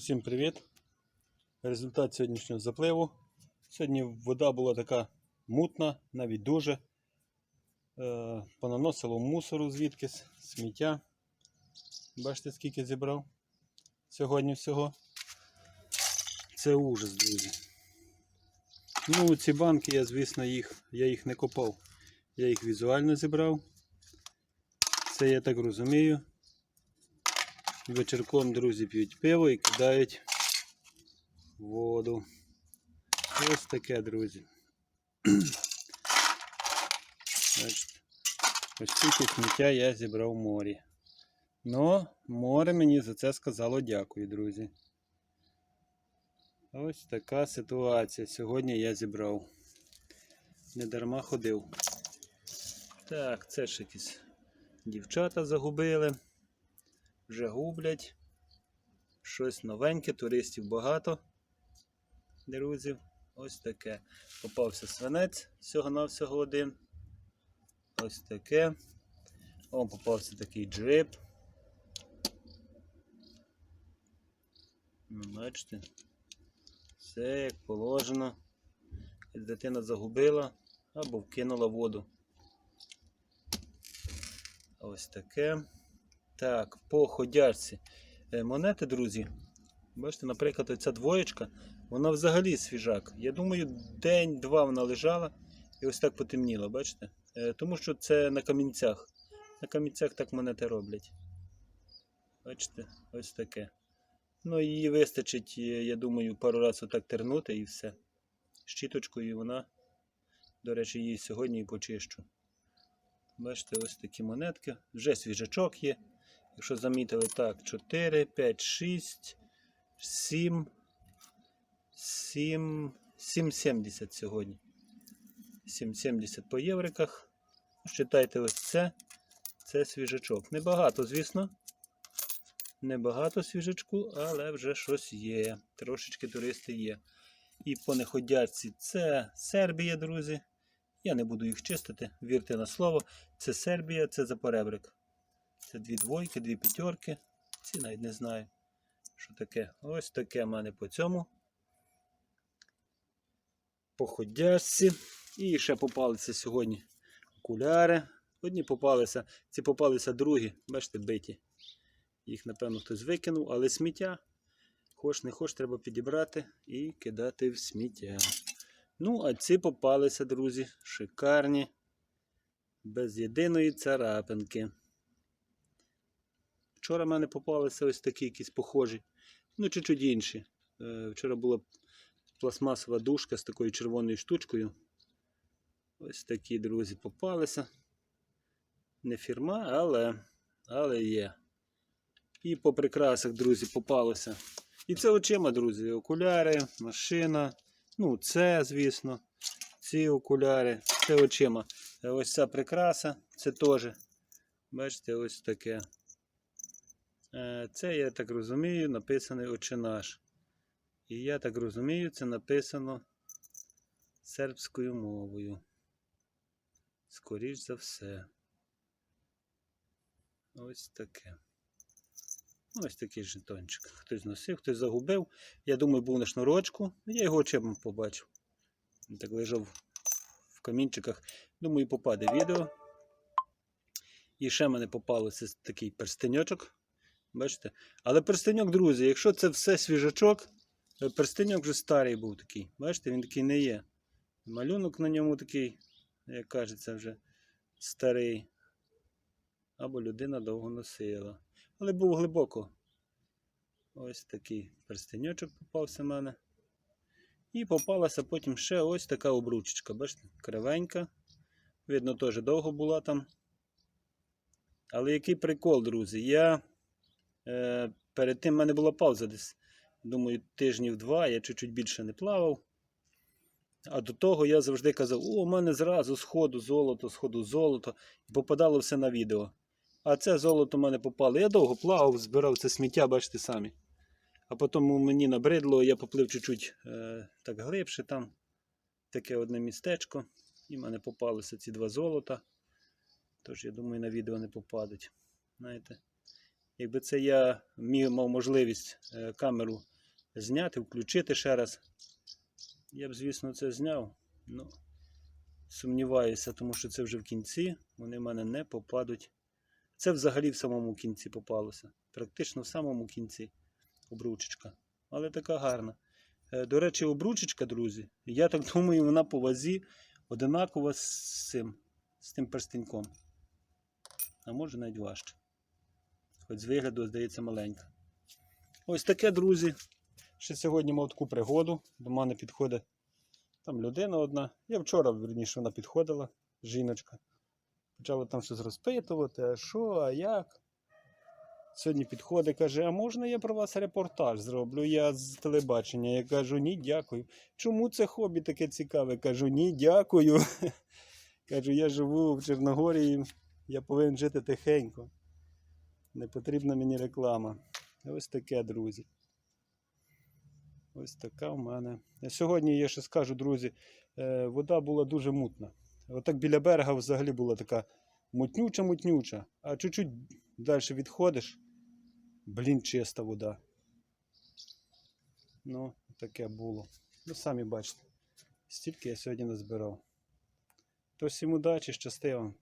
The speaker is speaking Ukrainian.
Усім привіт! Результат сьогоднішнього запливу. Сьогодні вода була така мутна, навіть дуже. Е, понаносило мусору звідкись, сміття. Бачите, скільки зібрав сьогодні всього. Це ужас, друзі. Ну, ці банки, я, звісно, їх, я їх не копав. Я їх візуально зібрав. Це я так розумію. Вечірком друзі п'ють пиво і кидають воду. Ось таке, друзі. Ось стільки сміття я зібрав в морі. Но море мені за це сказало дякую, друзі. Ось така ситуація. Сьогодні я зібрав. Не дарма ходив. Так, це ж якісь дівчата загубили вже гублять. Щось новеньке, туристів багато. Друзів. Ось таке. Попався свинець всього-навсього один. Ось таке. О, попався такий джип. Ну, Бачите. Все як положено. Дитина загубила або вкинула воду. Ось таке. Так, по ходячці. Е, Монети, друзі. Бачите, наприклад, оця двоєчка, вона взагалі свіжак. Я думаю, день-два вона лежала і ось так потемніла, бачите? Е, Тому що це на камінцях. На камінцях так монети роблять. Бачите, ось таке. Ну, її вистачить, е, я думаю, пару разів отак тернути і все. Щіточкою вона. До речі, її сьогодні і почищу. Бачите, ось такі монетки. Вже свіжачок є. Якщо замітили, так, 4, 5, 6, 7, 7, 7,70 сьогодні. 7,70 по євриках. Считайте ось це. Це свіжачок. Небагато, звісно. Небагато свіжачку, але вже щось є. Трошечки туристи є. І по неходячці це Сербія, друзі. Я не буду їх чистити, вірте на слово. Це Сербія, це за поребрик. Це дві двойки, дві п'ятерки. Ці навіть не знаю, що таке. Ось таке в мене по цьому. По ходяжці. І ще попалися сьогодні окуляри. Одні попалися, ці попалися другі, бачите, биті. Їх, напевно, хтось викинув, але сміття. Хоч не хоч, треба підібрати і кидати в сміття. Ну, а ці попалися, друзі, шикарні, без єдиної царапинки. Вчора в мене попалися ось такі якісь похожі, ну, чуть-чуть інші. Е, Вчора була пластмасова дужка з такою червоною штучкою. Ось такі, друзі, попалися. Не фірма, але, але є. І по прикрасах, друзі, попалося. І це очима, друзі, окуляри, машина. Ну, це, звісно, ці окуляри, це очима. Ось ця прикраса, це теж. Бачите, ось таке. Е, Це, я так розумію, написаний «Отче наш». І я так розумію, це написано сербською мовою. Скоріш за все. Ось таке. Ось такий жетончик. Хтось носив, хтось загубив. Я думаю, був на шнурочку. Я його очима побачив. Він так лежав в камінчиках. Думаю, попаде відео. І ще мене попалося такий перстеньочок. Бачите? Але перстеньок, друзі, якщо це все свіжачок, е, перстеньок вже старий був такий. Бачите, він такий не є. Малюнок на ньому такий, як кажеться, вже старий. Або людина довго носила. Але був глибоко. Ось такий перстеньочок попався в мене. І попалася потім ще ось така обручечка. Бачите, кривенька. Видно, теж довго була там. Але який прикол, друзі. Я перед тим в мене була пауза десь, думаю, тижнів два, я чуть-чуть більше не плавав. А до того я завжди казав, о, у мене зразу сходу золото, сходу золото. І попадало все на відео. А це золото в мене попало. Я довго плавав, збирав це сміття, бачите самі. А потім мені набридло, я поплив чуть-чуть е, так глибше там. Таке одне містечко. І в мене попалися ці два золота. Тож, я думаю, на відео не попадуть. Знаєте, якби це я мав можливість е, камеру зняти, включити ще раз. Я б, звісно, це зняв. Ну, сумніваюся, тому що це вже в кінці. Вони в мене не попадуть. Це взагалі в самому кінці попалося. Практично в самому кінці обручечка. Але така гарна. Е, До речі, обручечка, друзі, я так думаю, вона по вазі одинакова з цим, з тим перстеньком. А може навіть важче. Хоч з вигляду, здається, маленька. Ось таке, друзі. Ще сьогодні мав таку пригоду. До мене підходить там людина одна. Я вчора, верніше, вона підходила, жіночка. Почала там щось розпитувати, а що, а як. Сьогодні підходить, каже, а можна я про вас репортаж зроблю? Я з телебачення. Я кажу, ні, дякую. Чому це хобі таке цікаве? Кажу, ні, дякую. Кажу, я живу в Чорногорії, я повинен жити тихенько. Не потрібна мені реклама. Ось таке, друзі. Ось така в мене. Сьогодні я ще скажу, друзі, е, вода була дуже мутна. Отак біля берега взагалі була така мутнюча-мутнюча, а чуть-чуть далі відходиш, блін, чиста вода. Ну, таке було. Ну, самі бачите, стільки я сьогодні назбирав. То всім удачі, щасти вам.